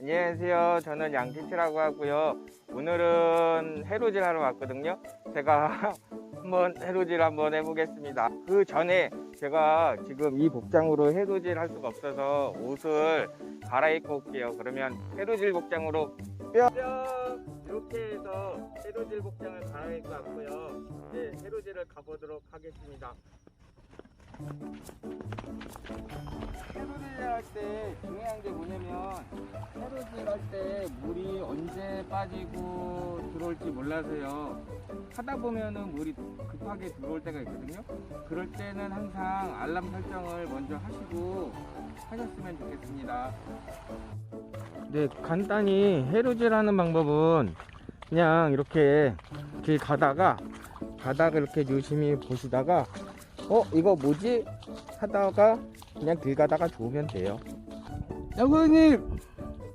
안녕하세요. 저는 양티치라고 하고요. 오늘은 해로질 하러 왔거든요. 제가 한번 해로질 한번 해보겠습니다. 그 전에 제가 지금 이 복장으로 해로질 할 수가 없어서 옷을 갈아입고 올게요. 그러면 해로질 복장으로 뿅! 이렇게 해서 해로질 복장을 갈아입고 왔고요. 이제 해로질을 가보도록 하겠습니다. 해로질 할때 물이 언제 빠지고 들어올지 몰라서요. 하다 보면은 물이 급하게 들어올 때가 있거든요. 그럴 때는 항상 알람 설정을 먼저 하시고 하셨으면 좋겠습니다. 네, 간단히 해로질 하는 방법은 그냥 이렇게 길 가다가 바닥을 이렇게 유심히 보시다가 어 이거 뭐지 하다가 그냥 길 가다가 좋으면 돼요. 양고객님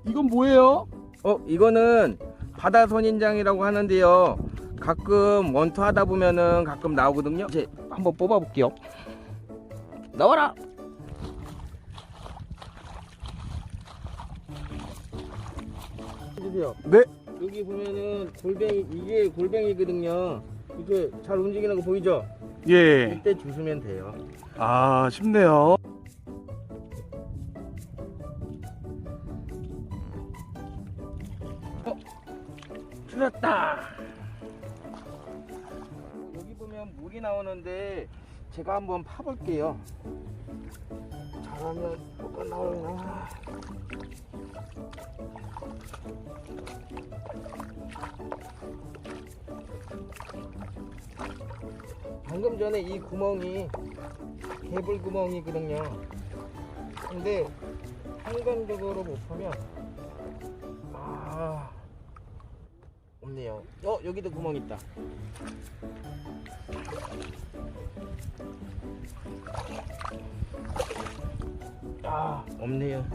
이건 뭐예요? 어 이거는 바다 선인장이라고 하는데요. 가끔 원투 하다 보면은 가끔 나오거든요. 이제 한번 뽑아 볼게요. 나와라. 해주세요. 네. 여기 보면은 골뱅이 이게 골뱅이거든요. 이게 잘 움직이는 거 보이죠? 예. 이때 주시면 돼요. 아 쉽네요. 틀렸다. 여기 보면 물이 나오는데 제가 한번 파볼게요. 잘하면 뭐가 나오나. 방금 전에 이 구멍이 개불 구멍이거든요. 근데 한간적으로 못 파면 아 없네요. 어 여기도 구멍 있다. 아 없네요.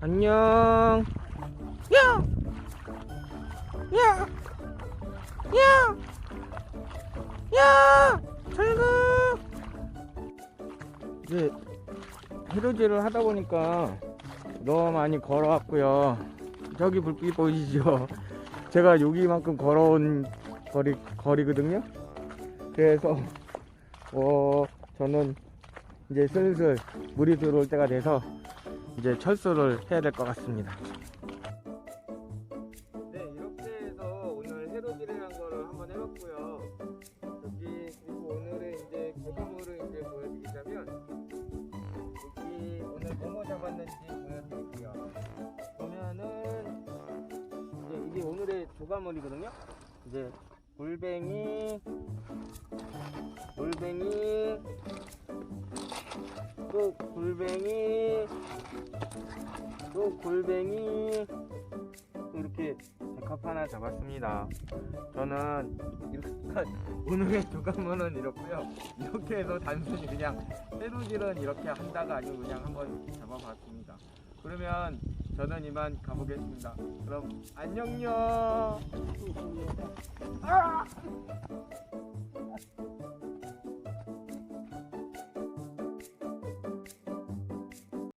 안녕. 야! 야! 야! 야! 잘 가! 이제 해로질을 하다 보니까 너무 많이 걸어왔고요. 저기 불빛 보이시죠? 제가 여기만큼 걸어온 거리, 거리거든요. 그래서, 어, 저는 이제 슬슬 물이 들어올 때가 돼서 이제 철수를 해야 될 것 같습니다. 네, 이렇게 해서 오늘 해로질이라는 거를 한번 해봤고요. 여기 그리고 오늘의 이제 결과물을 이제 보여드리자면 여기 오늘 뭐뭐 잡았는지 보여드릴게요. 보면은 이제 이게 오늘의 조과물이거든요. 이제 골뱅이, 골뱅이, 또 골뱅이, 또 골뱅이 또 이렇게 백합 하나 잡았습니다. 저는 이렇게 오늘의 조각문은 이렇고요. 이렇게 해서 단순히 그냥 때루질은 이렇게 한다가 아니고 그냥 한번 잡아봤습니다. 그러면 저는 이만 가보겠습니다. 그럼 안녕요. 아!